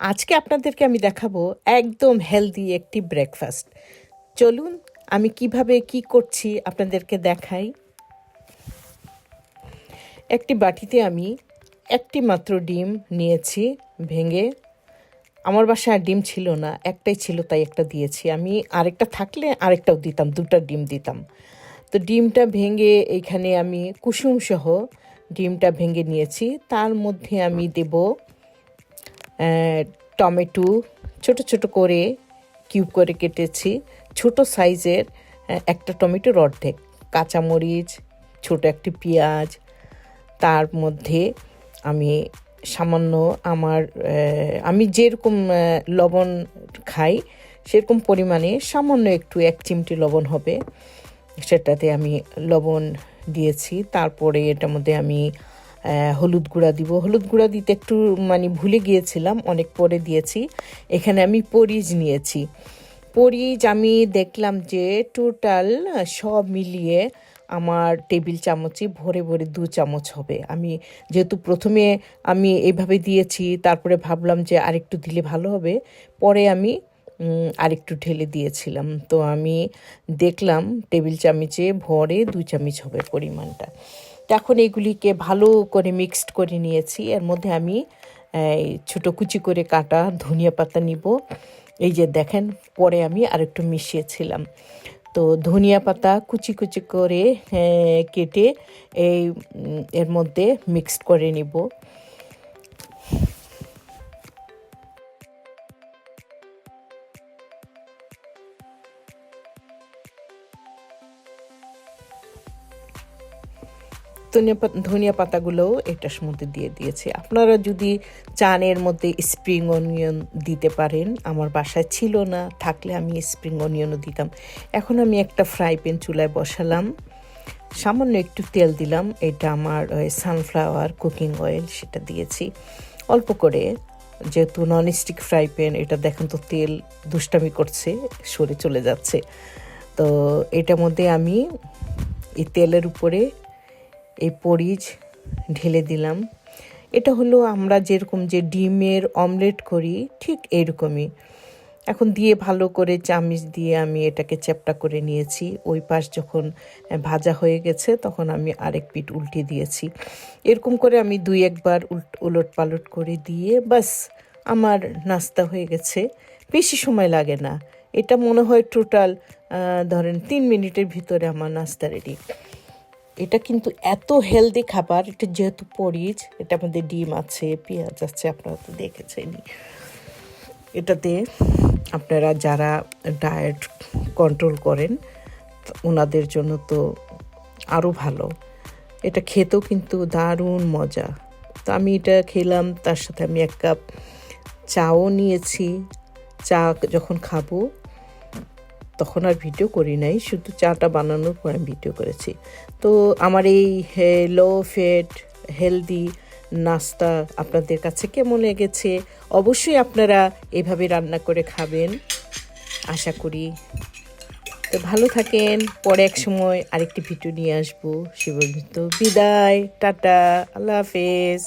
আজকে আপনাদেরকে আমি দেখাবো একদম হেলদি একটি ব্রেকফাস্ট চলুন, আমি কীভাবে কি করছি আপনাদেরকে দেখাই। একটি বাটিতে আমি একটি মাত্র ডিম নিয়েছি ভেঙে। আমার বাসায় আর ডিম ছিল না, একটাই ছিল, তাই একটা দিয়েছি। আমি আরেকটা থাকলে আরেকটাও দিতাম, দুটা ডিম দিতাম। তো ডিমটা ভেঙে এইখানে আমি কুসুম সহ ডিমটা ভেঙে নিয়েছি। তার মধ্যে আমি দেব টমেটো ছোট ছোট করে কিউব করে কেটেছি। ছোট সাইজের একটা টমেটোর অর্ধেক। কাঁচামরিচ, ছোট একটি পেঁয়াজ, তার মধ্যে আমি সামান্য আমার আমি যেরকম লবণ খাই, সেরকম পরিমাণে সামান্য একটু এক চিমটি লবণ হবে। সেটাতে আমি লবণ দিয়েছি। তারপরে এটার মধ্যে আমি হলুদ গুঁড়া দিব। হলুদ গুঁড়া দিতে একটু মানে ভুলে গিয়েছিলাম, অনেক পরে দিয়েছি। এখানে আমি পরিজ নিয়েছি। পরিজ আমি দেখলাম যে টোটাল সব মিলিয়ে আমার টেবিল চামচে ভরে ভরে দু চামচ হবে। আমি যেহেতু প্রথমে আমি এইভাবে দিয়েছি, তারপরে ভাবলাম যে আরেকটু দিলে ভালো হবে। পরে আমি আরেকটু ঢেলে দিয়েছিলাম। তো আমি দেখলাম টেবিল চামচে ভরে দু চামচ হবে পরিমাণটা। এখন এগুলিকে ভালো করে মিক্সড করে নিয়েছি। এর মধ্যে আমি ছোটো কুচি করে কাটা ধনিয়া পাতা নিব। এই যে দেখেন, পরে আমি আর একটু মিশিয়েছিলাম। তো ধনিয়া পাতা কুচি কুচি করে কেটে এই এর মধ্যে মিক্সড করে নিব। ধনিয়া পাতা, ধনিয়া পাতাগুলোও এটার মধ্যে দিয়ে দিয়েছি। আপনারা যদি চান এর মধ্যে স্প্রিং অনিয়ন দিতে পারেন, আমার বাসায় ছিল না, থাকলে আমি স্প্রিং অনিয়নও দিতাম। এখন আমি একটা ফ্রাই প্যান চুলায় বসালাম, সামান্য একটু তেল দিলাম, এটা আমার সানফ্লাওয়ার কুকিং অয়েল সেটা দিয়েছি। অল্প করে, যেহেতু ননস্টিক ফ্রাই প্যান এটা দেখেন তো তেল দুষ্টামি করছে, সরে চলে যাচ্ছে। তো এটার মধ্যে আমি এই তেলের উপরে এই পরিজ ঢেলে দিলাম। এটা হলো আমরা যেরকম যে ডিমের অমলেট করি, ঠিক এরকমই। এখন দিয়ে ভালো করে চামিচ দিয়ে আমি এটাকে চ্যাপটা করে নিয়েছি। ওই পাশ যখন ভাজা হয়ে গেছে, তখন আমি আরেক পিঠ উল্টে দিয়েছি। এরকম করে আমি দুই একবার উল্ট পালট করে দিয়ে বাস আমার নাস্তা হয়ে গেছে। বেশি সময় লাগে না। এটা মনে হয় টোটাল ধরেন তিন মিনিটের ভিতরে আমার নাস্তা রেডি এটা কিন্তু এত হেলদি খাবার, এটা যেহেতু পরিজ এটা মধ্যে ডিম আছে, পেঁয়াজ আছে, আপনারা তো দেখেছেনই। এটাতে আপনারা যারা ডায়েট কন্ট্রোল করেন ওনাদের জন্য তো আরও ভালো। এটা খেতেও কিন্তু দারুণ মজা। তো আমি এটা খেলাম, তার সাথে আমি এক কাপ চাও নিয়েছি। চা যখন খাব তখন আর ভিডিও করি নাই, শুধু চাটা বানানোর পর আমি ভিডিও করেছি। তো আমার এই লো ফ্যাট হেলদি নাস্তা আপনাদের কাছে কেমন লেগেছে? অবশ্যই আপনারা এভাবে রান্না করে খাবেন, আশা করি। তো ভালো থাকেন, পরে এক সময় আরেকটি ভিডিও নিয়ে আসব। সে বিদায়, টাটা, আল্লাহ হাফেজ।